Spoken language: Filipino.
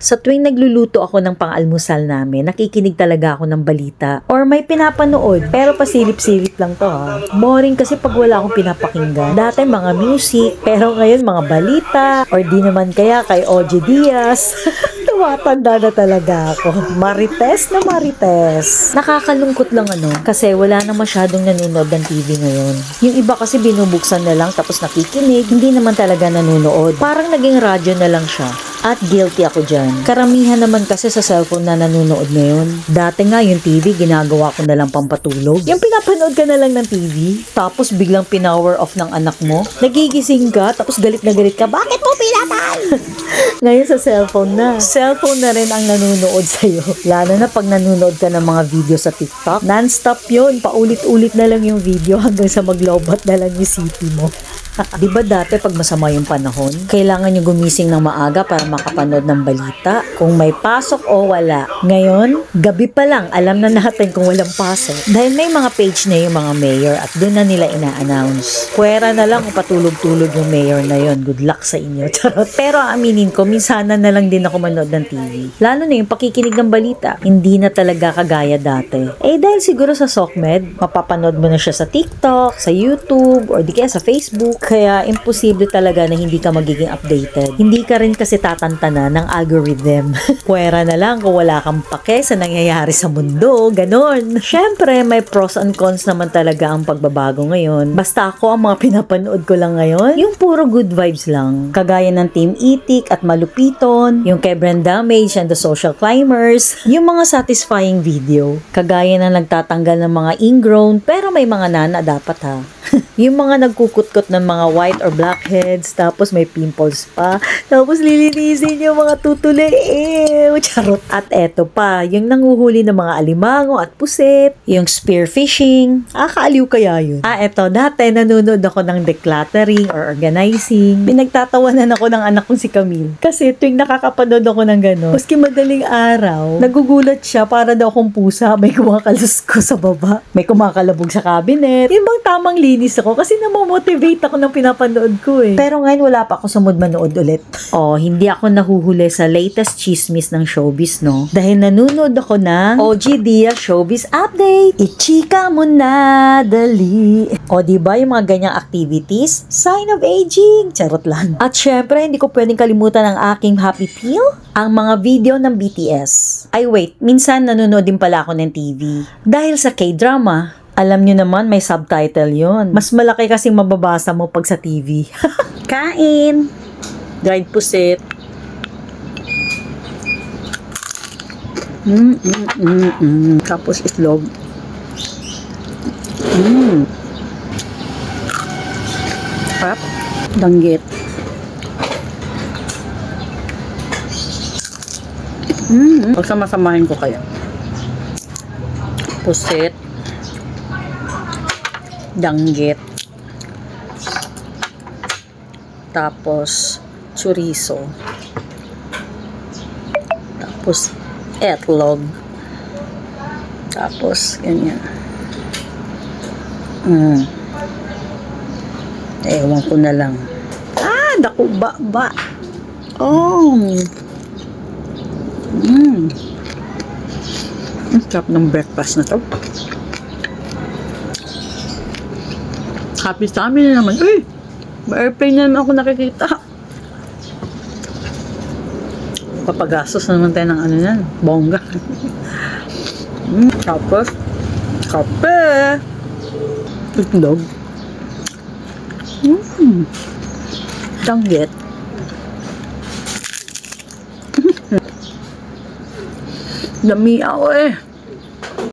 Sa tuwing nagluluto ako ng pang-almusal namin, nakikinig talaga ako ng balita. Or may pinapanood, pero pasilip-silip lang to ha. Boring kasi pag wala akong pinapakinggan. Dati mga music, pero ngayon mga balita. Or di naman kaya kay OG Diaz. Tumatanda na talaga ako. Marites na marites. Nakakalungkot lang ano, kasi wala na masyadong nanonood ng TV ngayon. Yung iba kasi binubuksan na lang tapos nakikinig, hindi naman talaga nanonood. Parang naging radyo na lang siya. At guilty ako dyan. Karamihan naman kasi sa cellphone na nanonood ngayon. Dati nga yung TV, ginagawa ko na lang pampatulog. Yung pinapanood ka na lang ng TV, tapos biglang pinower off ng anak mo, nagigising ka, tapos galit na galit ka, bakit mo pinatay? Ngayon sa cellphone na. Cellphone na rin ang nanonood sa'yo. Lalo na pag nanonood ka ng mga video sa TikTok. Non-stop yun. Paulit-ulit na lang yung video hanggang sa maglobat na lang yung city mo. Di ba dati pag masama yung panahon, kailangan nyo gumising ng maaga para makapanood ng balita kung may pasok o wala. Ngayon, gabi pa lang, alam na natin kung walang pasok. Dahil may mga page na yung mga mayor at doon na nila ina-announce. Pwera na lang kung patulog-tulog yung mayor na yon. Good luck sa inyo. Charot. Pero aminin ko, minsanan na lang din ako manood ng TV. Lalo na yung pakikinig ng balita. Hindi na talaga kagaya dati. Eh dahil siguro sa SOCMED, mapapanood mo na siya sa TikTok, sa YouTube, or di kaya sa Facebook. Kaya imposible talaga na hindi ka magiging updated. Hindi ka rin kasi tatantana ng algorithm. Pwera na lang kung wala kang pake sa nangyayari sa mundo. Ganon. Siyempre, may pros and cons naman talaga ang pagbabago ngayon. Basta ako ang mga pinapanood ko lang ngayon, yung puro good vibes lang. Kagaya ng Team Itik at Malupiton, yung kay Brenda Mage and the Social Climbers, yung mga satisfying video. Kagaya na nagtatanggal ng mga ingrown, pero may mga nana dapat ha. yung mga nagkukutkot ng mga white or blackheads, tapos may pimples pa, tapos lilinisin yung mga tutuli, ew, charot. At eto pa, yung nanguhuli ng mga alimango at puset, yung spear fishing, ah, kaaliw kaya yun. Ah, eto, dati nanonood ako ng decluttering or organizing. Pinagtatawanan ako ng anak kong si Camille. Kasi tuwing nakakapanood ako ng gano'n, maski madaling araw, nagugulat siya para daw akong pusa, may kumakalus ko sa baba, may kumakalabog sa cabinet. Yung bang tamang linis ako kasi namomotivate ako ng pinapanood ko eh. Pero ngayon wala pa ako sa mood manood ulit. oh, hindi ako nahuhuli sa latest chismis ng showbiz, no? Dahil nanonood ako ng OG Dia Showbiz Update. Ichika mo na, dali. O, di ba yung mga ganyang activities? Sign of aging. Charot lang. At syempre, hindi ko pwedeng kalimutan ang aking happy peel. Ang mga video ng BTS. Ay wait, minsan nanonood din pala ako ng TV. Dahil sa K-drama, alam nyo naman, may subtitle yon. Mas malaki kasing mababasa mo pag sa TV. Kain! Dried puset. Mm, mm, mm, mm. Tapos itlog. Mm. Harap. Danggit. Mm. Pagsama-samahin ko kaya. Puset danggit. Tapos chorizo. Tapos etlog. Tapos ganyan. Mm. ewan ko na lang. Ah naku ba ba. Oh. Mm. ang sarap ng breakfast na to Happy sa amin na naman. Uy! May airplane na naman ako nakikita. Papagastos na naman tayo ng ano yan. Bongga. mm, tapos, kape. Itlog. Mm. Danggit. Dami ako eh.